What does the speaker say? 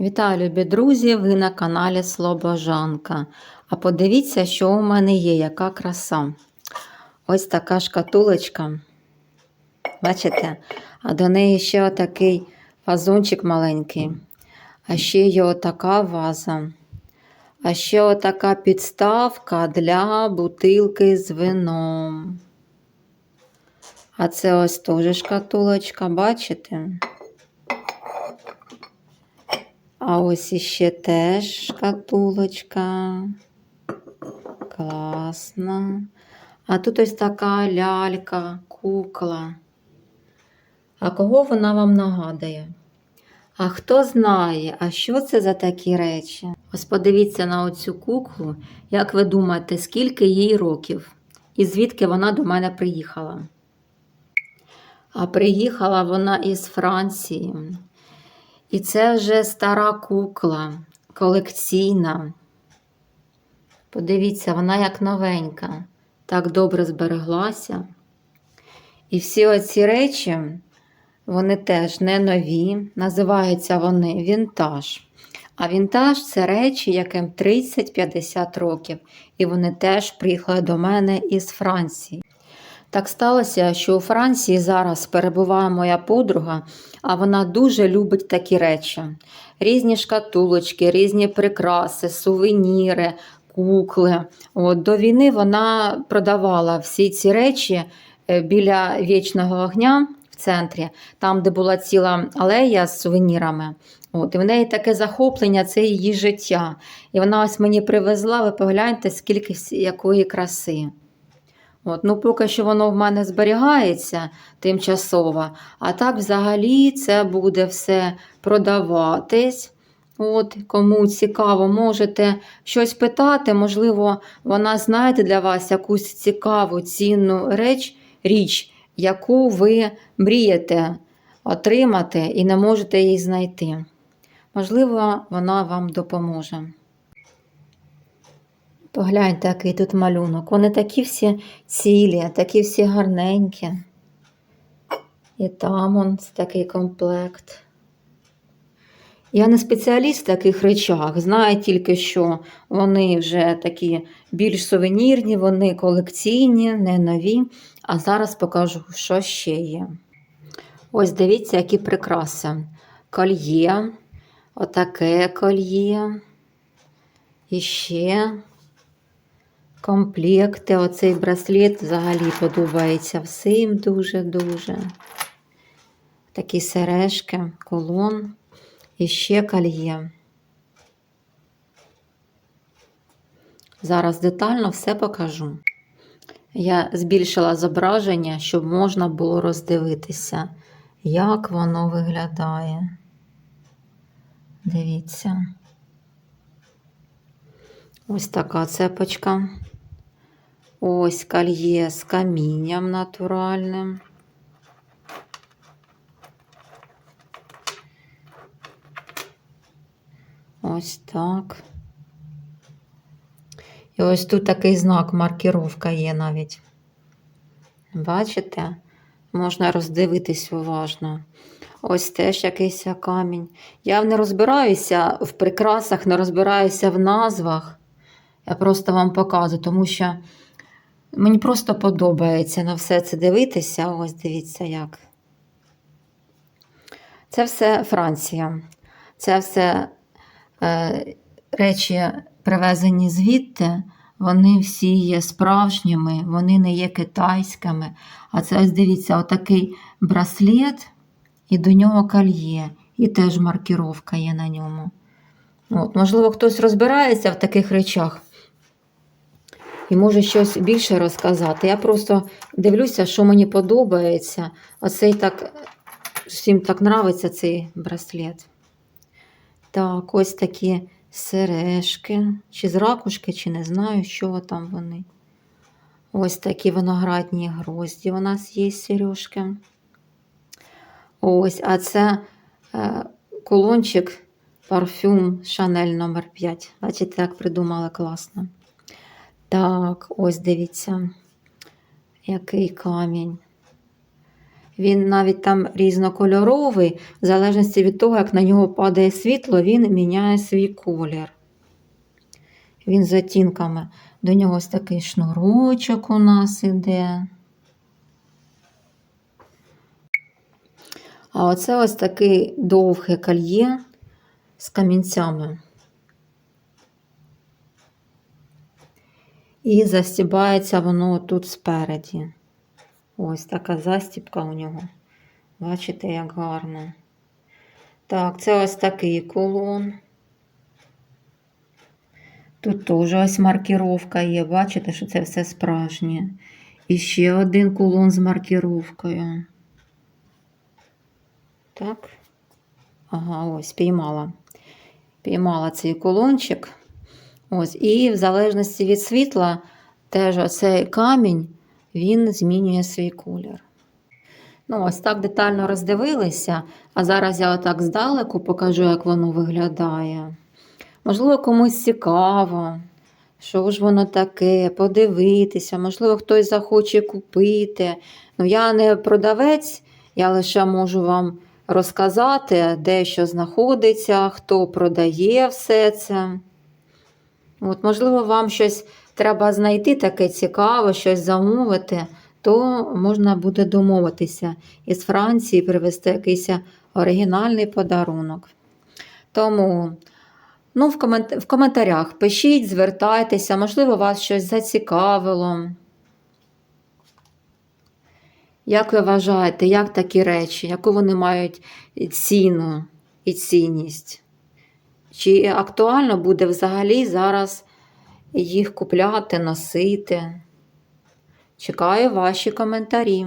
Вітаю, любі друзі! Ви на каналі Слобожанка. А подивіться, що у мене є, яка краса. Ось така шкатулочка. Бачите? А до неї ще отакий вазончик маленький. А ще є отака ваза. А ще отака підставка для бутилки з вином. А це ось теж шкатулочка, бачите? А ось іще теж шкатулочка. Класно. А тут ось така лялька, кукла. А кого вона вам нагадує? А хто знає, а що це за такі речі? Ось подивіться на оцю куклу. Як ви думаєте, скільки їй років? І звідки вона до мене приїхала? А приїхала вона із Франції. І це вже стара кукла, колекційна. Подивіться, вона як новенька, так добре збереглася. І всі оці речі, вони теж не нові, називаються вони вінтаж. А вінтаж це речі, яким 30-50 років. І вони теж приїхали до мене із Франції. Так сталося, що у Франції зараз перебуває моя подруга, а вона дуже любить такі речі: різні шкатулочки, різні прикраси, сувеніри, кукли. От, До війни вона продавала всі ці речі е, біля вічного огня в центрі, там, де була ціла алея з сувенірами. От, І в неї таке захоплення, це її життя. І вона ось мені привезла, ви погляньте, скільки якої краси. От, ну, поки що воно в мене зберігається тимчасово, а так взагалі це буде все продаватись. От, Кому цікаво, можете щось питати, можливо, вона знайде для вас якусь цікаву, цінну реч, річ, яку ви мрієте отримати і не можете її знайти. Можливо, вона вам допоможе. Погляньте, який тут малюнок. Вони такі всі цілі, такі всі гарненькі. І там он такий комплект. Я не спеціаліст в таких речах, знаю тільки, що вони вже такі більш сувенірні, вони колекційні, не нові. А зараз покажу, що ще є. Ось дивіться, які прикраси. Кольє, отаке кольє. І ще комплекти. Оцей браслет взагалі подобається всім дуже-дуже. Такі сережки, колон і ще кольє. Зараз детально все покажу. Я збільшила зображення, щоб можна було роздивитися, як воно виглядає. Дивіться. Ось така цепочка. Ось кольє з камінням натуральним. Ось так. І ось тут такий знак, маркіровка є навіть. Бачите? Можна роздивитись уважно. Ось теж якийсь камінь. Я не розбираюся в прикрасах, не розбираюся в назвах. Я просто вам показую, тому що мені просто подобається на все це дивитися. Ось дивіться як. Це все Франція. Це все е, речі, привезені звідти. Вони всі є справжніми, вони не є китайськими. А це ось дивіться, отакий браслет, і до нього кольє, і теж маркіровка є на ньому. От, можливо, хтось розбирається в таких речах і може щось більше розказати. Я просто дивлюся, що мені подобається. Оцей так, всім так нравиться цей браслет. Так, ось такі сережки, чи з ракушки, чи не знаю, що там вони. Ось такі виноградні грозді у нас є сережки. Ось, а це е, кулончик парфюм Шанель номер 5. Бачите, як придумали класно. Так, ось дивіться, який камінь. Він навіть там різнокольоровий, в залежності від того, як на нього падає світло, він міняє свій колір. Він з оттінками. До нього ось такий шнурочок у нас іде. А оце ось таке довге кольє з камінцями. І застібається воно тут спереді. Ось така застібка у нього. Бачите, як гарно. Так, це ось такий кулон. Тут теж ось маркіровка є. Бачите, що це все справжнє. І ще один кулон з маркіровкою. Так. Ага, ось, піймала. Піймала цей кулончик. Ось, і в залежності від світла, теж оцей камінь, він змінює свій колір. Ну, ось так детально роздивилися, а зараз я отак здалеку покажу, як воно виглядає. Можливо, комусь цікаво, що ж воно таке, подивитися, можливо, хтось захоче купити. Ну, я не продавець, я лише можу вам розказати, де що знаходиться, хто продає все це. От, можливо, вам щось треба знайти таке цікаве, щось замовити, то можна буде домовитися із Франції привезти якийсь оригінальний подарунок. Тому ну, в, комент... в коментарях пишіть, звертайтеся, можливо, вас щось зацікавило. Як ви вважаєте, як такі речі, яку вони мають ціну і цінність? Чи актуально буде взагалі зараз їх купляти, носити? Чекаю ваші коментарі.